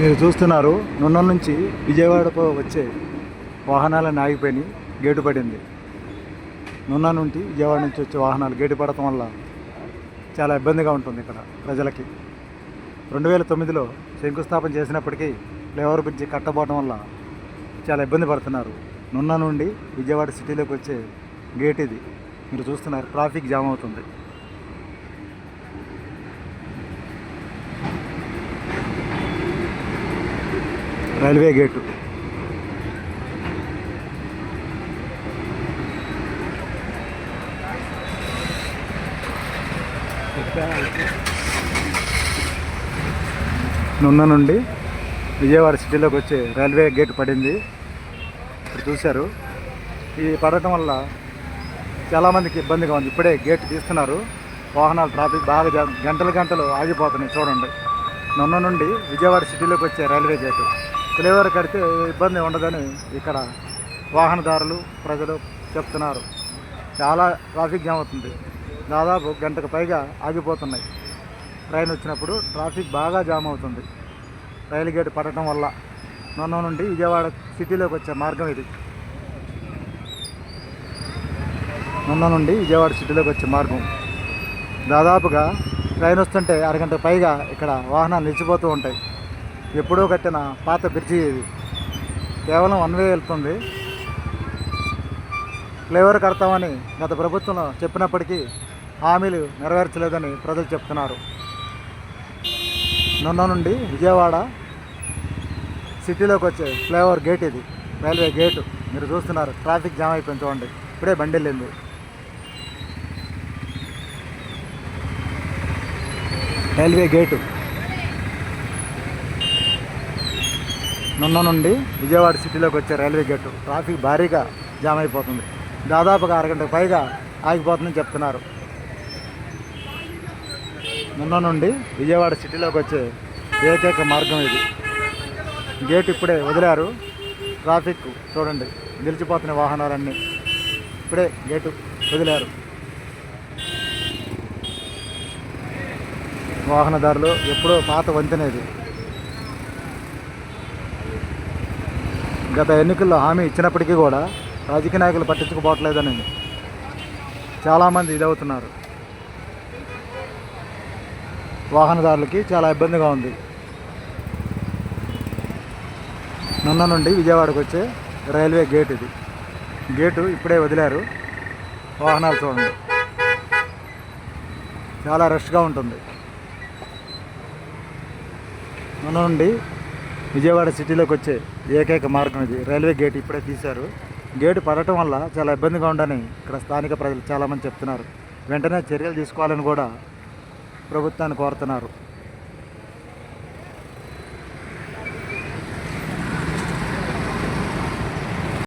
మీరు చూస్తున్నారు నున్న నుంచి విజయవాడకు వచ్చే వాహనాలన్నీ ఆగిపోయినాయి గేటు పడింది. నున్న నుండి విజయవాడ నుంచి వచ్చే వాహనాలు గేటు పడటం వల్ల చాలా ఇబ్బందిగా ఉంటుంది ఇక్కడ ప్రజలకి. రెండు వేల తొమ్మిదిలో శంకుస్థాపన చేసినప్పటికీ ఫ్లైఓవర్ బ్రిడ్జ్ కట్టబోవడం వల్ల చాలా ఇబ్బంది పడుతున్నారు. నున్న నుండి విజయవాడ సిటీలోకి వచ్చే గేట్ ఇది. మీరు చూస్తున్నారు ట్రాఫిక్ జామ్ అవుతుంది. Railway gate. నున్న నుండి విజయవాడ సిటీలోకి వచ్చే రైల్వే గేట్ పడింది. ఇప్పుడు చూశారు. ఇది పడటం వల్ల చాలామందికి ఇబ్బందిగా ఉంది. ఇప్పుడే గేట్ తీస్తున్నారు. వాహనాలు ట్రాఫిక్ బాగా గంటలు గంటలు ఆగిపోతున్నాయి చూడండి. నున్న నుండి విజయవాడ సిటీలోకి వచ్చే రైల్వే గేటు. ఫ్లేవర్ కడితే ఇబ్బంది ఉండదని ఇక్కడ వాహనదారులు ప్రజలు చెప్తున్నారు. చాలా ట్రాఫిక్ జామ్ అవుతుంది. దాదాపు గంటకు పైగా ఆగిపోతున్నాయి. ట్రైన్ వచ్చినప్పుడు ట్రాఫిక్ బాగా జామ్ అవుతుంది. రైలు గేటు పడటం వల్ల నన్ను నుండి విజయవాడ సిటీలోకి వచ్చే మార్గం ఇది. నన్న నుండి విజయవాడ సిటీలోకి వచ్చే మార్గం. దాదాపుగా ట్రైన్ వస్తుంటే అరగంట పైగా ఇక్కడ వాహనాలు నిలిచిపోతూ ఉంటాయి. ఎప్పుడో కట్టిన పాత బ్రిడ్జి ఇది. కేవలం వన్ వే వెళ్తుంది. ఫ్లేవర్ కడతామని గత ప్రభుత్వంలో చెప్పినప్పటికీ హామీలు నెరవేర్చలేదని ప్రజలు చెప్తున్నారు. నిన్న నుండి విజయవాడ సిటీలోకి వచ్చే ఫ్లేవర్ గేట్ ఇది. Railway gate. మీరు చూస్తున్నారు ట్రాఫిక్ జామ్ అయిపోయింది చూడండి. ఇప్పుడే బండి వెళ్ళింది. Railway gate. నున్న నుండి విజయవాడ సిటీలోకి వచ్చే రైల్వే గేటు ట్రాఫిక్ భారీగా జామ్ అయిపోతుంది. దాదాపుగా అరగంటకు పైగా ఆగిపోతుందని చెప్తున్నారు. నిన్న నుండి విజయవాడ సిటీలోకి వచ్చే ఏకైక మార్గం ఇది. గేట్ ఇప్పుడే వదిలారు. ట్రాఫిక్ చూడండి నిలిచిపోతున్న వాహనాలన్నీ ఇప్పుడే గేటు వదిలారు. వాహనదారులు ఎప్పుడో పాత వంతెనేది గత ఎన్నికల్లో హామీ ఇచ్చినప్పటికీ కూడా రాజకీయ నాయకులు పట్టించుకోవట్లేదని చాలామంది ఇదవుతున్నారు. వాహనదారులకి చాలా ఇబ్బందిగా ఉంది. నిన్న నుండి విజయవాడకు వచ్చే రైల్వే గేట్ ఇది. గేటు ఇప్పుడే వదిలారు. వాహనాలు చూడండి. చాలా రష్గా ఉంటుంది. నిన్న నుండి విజయవాడ సిటీలోకి వచ్చే ఏకైక మార్గం ఇది. రైల్వే గేట్ ఇప్పుడే తీశారు. గేటు పడటం వల్ల చాలా ఇబ్బందిగా ఉండని ఇక్కడ స్థానిక ప్రజలు చాలామంది చెప్తున్నారు. వెంటనే చర్యలు తీసుకోవాలని కూడా ప్రభుత్వాన్ని కోరుతున్నారు.